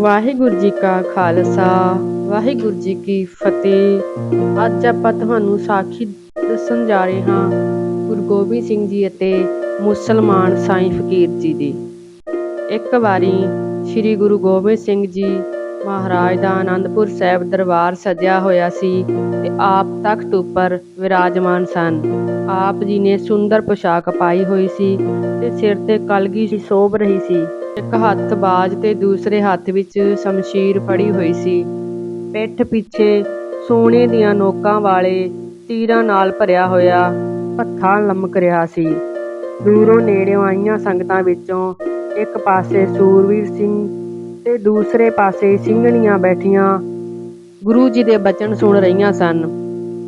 ਵਾਹਿਗੁਰੂ ਜੀ ਕਾ ਖਾਲਸਾ, ਵਾਹਿਗੁਰੂ ਜੀ ਕੀ ਫਤਿਹ। ਅੱਜ ਆਪਾਂ ਤੁਹਾਨੂੰ ਸਾਖੀ ਦੱਸਣ ਜਾ ਰਹੇ ਹਾਂ ਗੁਰੂ ਗੋਬਿੰਦ ਸਿੰਘ ਜੀ ਅਤੇ ਮੁਸਲਮਾਨ ਸਾਈਂ ਫਕੀਰ ਜੀ ਦੀ। ਇੱਕ ਵਾਰੀ ਸ੍ਰੀ ਗੁਰੂ ਗੋਬਿੰਦ ਸਿੰਘ ਜੀ ਮਹਾਰਾਜ ਦਾ ਆਨੰਦਪੁਰ ਸਾਹਿਬ ਦਰਬਾਰ ਸਜਿਆ ਹੋਇਆ ਸੀ ਤੇ ਆਪ ਤਖਤ ਉੱਪਰ ਵਿਰਾਜਮਾਨ ਸਨ। ਆਪ ਜੀ ਨੇ ਸੁੰਦਰ ਪੋਸ਼ਾਕ ਪਾਈ ਹੋਈ ਸੀ ਤੇ ਸਿਰ ਤੇ ਕਲਗੀ ਸੋਭ ਰਹੀ ਸੀ। ਇੱਕ ਹੱਥ ਬਾਜ ਤੇ ਦੂਸਰੇ ਹੱਥ ਵਿੱਚ ਸ਼ਮਸ਼ੀਰ ਫੜੀ ਹੋਈ ਸੀ। ਪਿੱਠ ਪਿੱਛੇ ਸੋਨੇ ਦੀਆਂ ਨੋਕਾਂ ਵਾਲੇ ਤੀਰਾਂ ਨਾਲ ਭਰਿਆ ਹੋਇਆ ਪੱਥਾ ਲਮਕ ਰਿਹਾ ਸੀ। ਦੂਰੋਂ ਨੇੜਿਓਂ ਆਈਆਂ ਸੰਗਤਾਂ ਵਿੱਚੋਂ ਇੱਕ ਪਾਸੇ ਸੂਰਵੀਰ ਸਿੰਘ ਤੇ ਦੂਸਰੇ ਪਾਸੇ ਸਿੰਘਣੀਆਂ ਬੈਠੀਆਂ ਗੁਰੂ ਜੀ ਦੇ ਬਚਨ ਸੁਣ ਰਹੀਆਂ ਸਨ।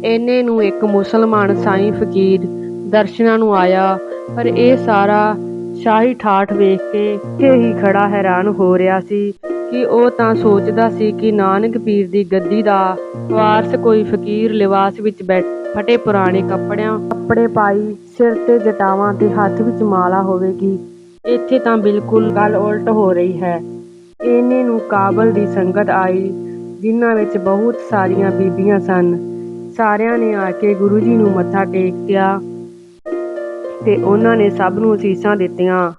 ਇਹਨੇ ਨੂੰ ਇੱਕ ਮੁਸਲਮਾਨ ਸਾਈਂ ਫਕੀਰ ਦਰਸ਼ਨਾਂ ਨੂੰ ਆਇਆ, ਪਰ ਇਹ ਸਾਰਾ ਸ਼ਾਹੀ ਠਾਠ ਵੇਖ ਕੇ ਇੱਥੇ ਹੀ ਖੜਾ ਹੈਰਾਨ ਹੋ ਰਿਹਾ ਸੀ ਕਿ ਉਹ ਤਾਂ ਸੋਚਦਾ ਸੀ ਕਿ ਨਾਨਕ ਪੀਰ ਦੀ ਗੱਦੀ ਦਾ ਵਾਰਸ ਕੋਈ ਫਕੀਰ ਲਿਵਾਸ ਵਿੱਚ ਬੈਠ ਫਟੇ ਪੁਰਾਣੇ ਕੱਪੜਿਆਂ, ਕੱਪੜੇ ਪਾਈ, ਸਿਰ ਤੇ ਜਟਾਵਾਂ ਤੇ ਹੱਥ ਵਿੱਚ ਮਾਲਾ ਹੋਵੇਗੀ। ਇੱਥੇ ਤਾਂ ਬਿਲਕੁਲ ਗੱਲ ਉਲਟ ਹੋ ਰਹੀ ਹੈ। ਇਹਨੇ ਨੂੰ ਕਾਬਲ ਦੀ ਸੰਗਤ ਆਈ, ਜਿਨ੍ਹਾਂ ਵਿੱਚ ਬਹੁਤ ਸਾਰੀਆਂ ਬੀਬੀਆਂ ਸਨ। ਸਾਰਿਆਂ ਨੇ ਆ ਕੇ ਗੁਰੂ ਜੀ ਨੂੰ ਮੱਥਾ ਟੇਕਿਆ ਤੇ ਉਹਨਾਂ ਨੇ ਸਭ ਨੂੰ ਅਸੀਸਾਂ ਦਿੱਤੀਆਂ।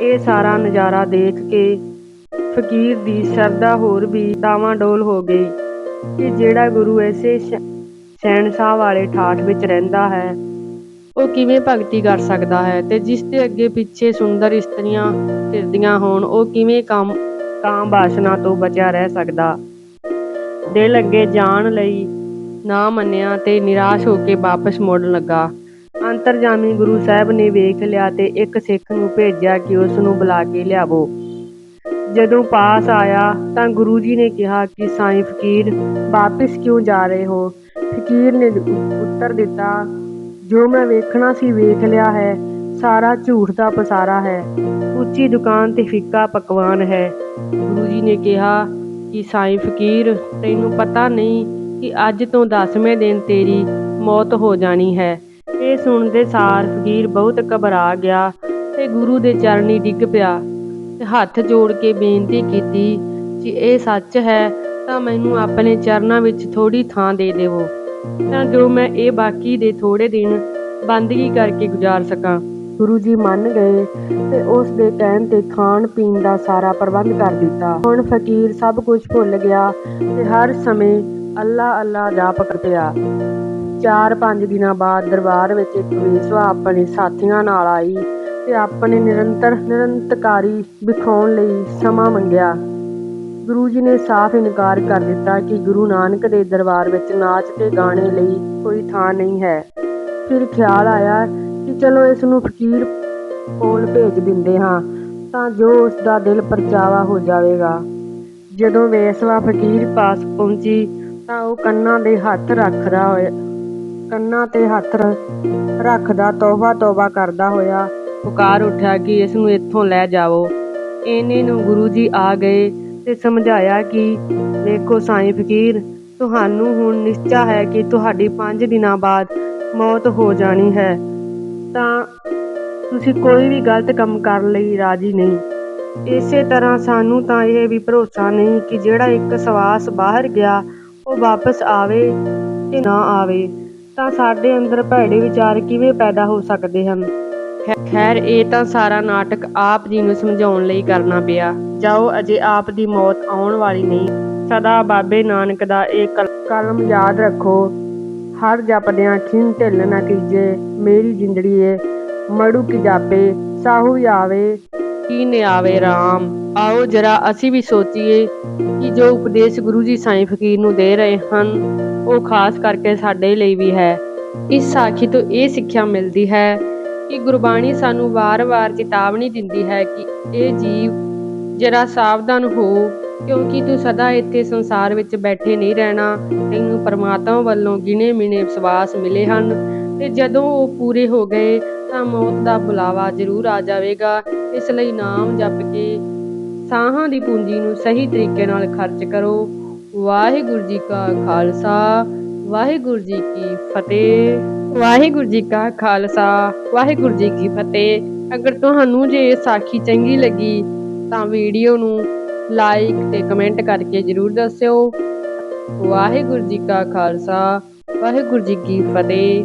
ਇਹ ਸਾਰਾ ਨਜ਼ਾਰਾ ਦੇਖ ਕੇ ਫਕੀਰ ਦੀ ਸ਼ਰਧਾ ਹੋਰ ਵੀ ਡਾਵਾਂਡੋਲ ਹੋ ਗਈ ਕਿ ਜਿਹੜਾ ਗੁਰੂ ਐਸੇ ਸ਼- ਸ਼ਹਿਨशाह ਵਾਲੇ ਠਾਠ ਵਿੱਚ ਰਹਿੰਦਾ ਹੈ, ਉਹ ਕਿਵੇਂ ਭਗਤੀ ਕਰ ਸਕਦਾ ਹੈ ਤੇ ਜਿਸ ਦੇ ਅੱਗੇ ਪਿੱਛੇ ਸੁੰਦਰ ਇਸਤਰੀਆਂ ਫਿਰਦੀਆਂ ਹੋਣ, ਉਹ ਕਿਵੇਂ ਕੰਮ ਕਾਮ ਬਾਸ਼ਨਾ ਤੋਂ ਬਚਿਆ ਰਹਿ ਸਕਦਾ। ਦਿਲ ਅੱਗੇ ਜਾਣ ਲਈ ਨਾ ਮੰਨਿਆ ਤੇ ਨਿਰਾਸ਼ ਹੋ ਕੇ ਵਾਪਸ ਮੁੜਨ ਲੱਗਾ। ਅੰਤਰਜਾਮੀ ਗੁਰੂ ਸਾਹਿਬ ਨੇ ਵੇਖ ਲਿਆ ਤੇ ਇੱਕ ਸਿੱਖ ਨੂੰ ਭੇਜਿਆ ਕਿ ਉਸ ਨੂੰ ਬੁਲਾ ਕੇ ਲਿਆਵੋ। ਜਦੋਂ ਪਾਸ ਆਇਆ ਤਾਂ ਗੁਰੂ ਜੀ ਨੇ ਕਿਹਾ ਕਿ ਸਾਈਂ ਫਕੀਰ, ਵਾਪਸ ਕਿਉਂ ਜਾ ਰਹੇ ਹੋ? ਫਕੀਰ ਨੇ ਉੱਤਰ ਦਿੱਤਾ, ਜੋ ਮੈਂ ਵੇਖਣਾ ਸੀ ਵੇਖ ਲਿਆ ਹੈ, ਸਾਰਾ ਝੂਠ ਦਾ ਪਸਾਰਾ ਹੈ। ਉੱਚੀ ਦੁਕਾਨ ਤੇ ਫਿੱਕਾ ਪਕਵਾਨ ਹੈ। ਗੁਰੂ ਜੀ ਨੇ ਕਿਹਾ ਕਿ ਸਾਈਂ ਫਕੀਰ, ਤੈਨੂੰ ਪਤਾ ਨਹੀਂ ਕਿ ਅੱਜ ਤੋਂ 10ਵੇਂ ਦਿਨ ਤੇਰੀ ਮੌਤ ਹੋ ਜਾਣੀ ਹੈ। ਇਹ ਸੁਣਦੇ ਸਾਰ ਫਕੀਰ ਬਹੁਤ ਘਬਰਾ ਗਿਆ ਤੇ ਗੁਰੂ ਦੇ ਚਰਨੀ ਡਿੱਗ ਪਿਆ ਤੇ ਹੱਥ ਜੋੜ ਕੇ ਬੇਨਤੀ ਕੀਤੀ ਕਿ ਇਹ ਸੱਚ ਹੈ ਤਾਂ ਮੈਨੂੰ ਆਪਣੇ ਚਰਨਾਂ ਵਿੱਚ ਥੋੜੀ ਥਾਂ ਦੇ ਦੇਵੋ, ਤਾਂ ਜੋ ਮੈਂ ਇਹ ਬਾਕੀ ਦੇ ਥੋੜੇ ਦਿਨ ਬੰਦਗੀ ਕਰਕੇ ਗੁਜ਼ਾਰ ਸਕਾਂ। ਗੁਰੂ ਜੀ ਮੰਨ ਗਏ ਤੇ ਉਸ ਦੇ ਕਹਿਣ ਤੇ ਖਾਣ ਪੀਣ ਦਾ ਸਾਰਾ ਪ੍ਰਬੰਧ ਕਰ ਦਿੱਤਾ। ਹੁਣ ਫਕੀਰ ਸਭ ਕੁਝ ਭੁੱਲ ਗਿਆ ਤੇ ਹਰ ਸਮੇਂ ਅੱਲਾ ਅੱਲਾ ਜਾਪ ਕਰ ਪਿਆ। ਚਾਰ ਪੰਜ ਦਿਨਾਂ ਬਾਅਦ ਦਰਬਾਰ ਵਿੱਚ ਇੱਕ ਵੇਸਵਾ ਆਪਣੇ ਸਾਥੀਆਂ ਨਾਲ ਆਈ ਤੇ ਆਪਣੇ ਨਿਰੰਤਰ ਨਿਰੰਤਕਾਰੀ ਵਿਖਾਉਣ ਲਈ ਸਮਾਂ ਮੰਗਿਆ। ਗੁਰੂ ਜੀ ਨੇ ਸਾਫ਼ ਇਨਕਾਰ ਕਰ ਦਿੱਤਾ ਕਿ ਗੁਰੂ ਨਾਨਕ ਦੇ ਦਰਬਾਰ ਵਿੱਚ ਨਾਚ ਤੇ ਗਾਣੇ ਲਈ ਕੋਈ ਥਾਂ ਨਹੀਂ ਹੈ। ਫਿਰ ਖਿਆਲ ਆਇਆ ਕਿ ਚਲੋ ਇਸ ਨੂੰ ਫਕੀਰ ਕੋਲ ਭੇਜ ਦਿੰਦੇ ਹਾਂ, ਤਾਂ ਜੋ ਉਸ ਦਾ ਦਿਲ ਪਰਚਾਵਾ ਹੋ ਜਾਵੇਗਾ। ਜਦੋਂ ਵੇਸਵਾ ਫਕੀਰ ਪਾਸ ਪਹੁੰਚੀ, ਤਾਂ ਉਹ ਕੰਨਾਂ ਦੇ ਹੱਥ ਰੱਖਦਾ ਹੋਇਆ ਕੰਨਾਂ ਤੇ ਹੱਥ ਰੱਖਦਾ, ਤੋਬਾ ਤੋਬਾ ਕਰਦਾ ਹੋਇਆ ਪੁਕਾਰ ਉੱਠਿਆ ਕਿ ਇਸ ਨੂੰ ਇੱਥੋਂ ਲੈ ਜਾਵੋ। ਇਹਨੇ ਨੂੰ ਗੁਰੂ ਜੀ ਆ ਗਏ ਤੇ ਸਮਝਾਇਆ ਕਿ ਵੇਖੋ ਸਾਈਂ ਫਕੀਰ, ਤੁਹਾਨੂੰ ਹੁਣ ਨਿਸ਼ਚਾ ਹੈ ਕਿ ਤੁਹਾਡੀ 5 ਦਿਨਾਂ ਬਾਅਦ ਮੌਤ ਹੋ ਜਾਣੀ ਹੈ। ਤਾਂ ਤੁਸੀਂ ਕੋਈ ਵੀ ਗਲਤ ਕੰਮ ਕਰਨ ਲਈ ਰਾਜੀ ਨਹੀਂ। ਇਸੇ ਤਰ੍ਹਾਂ ਸਾਨੂੰ ਤਾਂ ਇਹ ਵੀ ਭਰੋਸਾ ਨਹੀਂ ਕਿ ਜਿਹੜਾ ਇੱਕ ਸਵਾਸ ਬਾਹਰ ਗਿਆ, ਉਹ ਵਾਪਸ ਆਵੇ ਤੇ ਨਾ ਆਵੇ। ਤਾਂ ਸਾਡੇ ਅੰਦਰ ਭੈੜੇ ਵਿਚਾਰ ਕਿਵੇਂ ਪੈਦਾ ਹੋ ਸਕਦੇ ਹਨ? ਖੈਰ, ਇਹ ਤਾਂ ਸਾਰਾ ਨਾਟਕ ਆਪ ਜੀ ਨੂੰ ਸਮਝਾਉਣ ਲਈ ਕਰਨਾ ਪਿਆ। ਜਾਓ, ਅਜੇ ਆਪ ਦੀ ਮੌਤ ਆਉਣ ਵਾਲੀ ਨਹੀਂ। ਸਦਾ ਬਾਬੇ ਨਾਨਕ ਦਾ ਇਹ ਕਲ- ਕਲਮ ਯਾਦ ਰੱਖੋ। ਹਰ ਜਪਦਿਆਂ ਖਿੰਨ ਢਿੱਲ ਨਾ ਕੀਜੇ। ਮੇਰੀ ਜਿੰਦੜੀਏ ਏ ਮੜੂ ਕੀ ਜਾਪੇ? ਸਾਹੂ ਆਵੇ। ਕੀ ਨਿਆਵੇ ਆਵੇ RAM ਆਓ ਜਰਾ ਅਸੀਂ ਵੀ ਸੋਚੀਏ। ਜੋ ਉਪਦੇਸ਼ ਗੁਰੂ ਜੀ ਸਾਈਂ ਫਕੀਰ ਨੂੰ ਦੇ ਰਹੇ ਹਨ, ਉਹ ਖਾਸ ਕਰਕੇ ਸਾਡੇ ਲਈ ਵੀ ਹੈ। ਇਸ ਸਾਖੀ ਤੋਂ ਇਹ ਸਿੱਖਿਆ ਮਿਲਦੀ ਹੈ ਕਿ ਗੁਰਬਾਣੀ ਸਾਨੂੰ ਵਾਰ-ਵਾਰ ਚੇਤਾਵਨੀ ਦਿੰਦੀ ਹੈ ਕਿ ਇਹ ਜੀਵ ਜਰਾ ਸਾਵਧਾਨ ਹੋ, ਕਿਉਂਕਿ ਤੂੰ ਸਦਾ ਇੱਥੇ ਸੰਸਾਰ ਵਿੱਚ ਬੈਠੇ ਨਹੀਂ ਰਹਿਣਾ। ਤੈਨੂੰ ਪਰਮਾਤਮਾ ਵੱਲੋਂ ਗਿਣੇ ਮਿਣੇ ਵਿਸ਼ਵਾਸ ਮਿਲੇ ਹਨ ਤੇ ਜਦੋਂ ਉਹ ਪੂਰੇ ਹੋ ਗਏ ਤਾਂ ਮੌਤ ਦਾ ਬੁਲਾਵਾ ਜ਼ਰੂਰ ਆ ਜਾਵੇਗਾ। ਇਸ ਲਈ ਨਾਮ ਜਪ ਕੇ ਸਾਹਾਂ ਦੀ ਪੂੰਜੀ ਨੂੰ ਸਹੀ ਤਰੀਕੇ ਨਾਲ ਖਰਚ ਕਰੋ। ਵਾਹਿਗੁਰੂ ਜੀ ਕਾ ਖਾਲਸਾ, ਵਾਹਿਗੁਰੂ ਜੀ ਕੀ ਫਤਿਹ। ਵਾਹਿਗੁਰੂ ਜੀ ਕਾ ਖਾਲਸਾ, ਵਾਹਿਗੁਰੂ ਜੀ ਕੀ ਫਤਿਹ। ਅਗਰ ਤੁਹਾਨੂੰ ਜੇ ਇਹ ਸਾਖੀ ਚੰਗੀ ਲੱਗੀ, ਤਾਂ ਵੀਡੀਓ ਨੂੰ ਲਾਈਕ ਤੇ ਕਮੈਂਟ ਕਰਕੇ ਜ਼ਰੂਰ ਦੱਸਿਓ। ਵਾਹਿਗੁਰੂ ਜੀ ਕਾ ਖਾਲਸਾ, ਵਾਹਿਗੁਰੂ ਜੀ ਕੀ ਫਤਿਹ।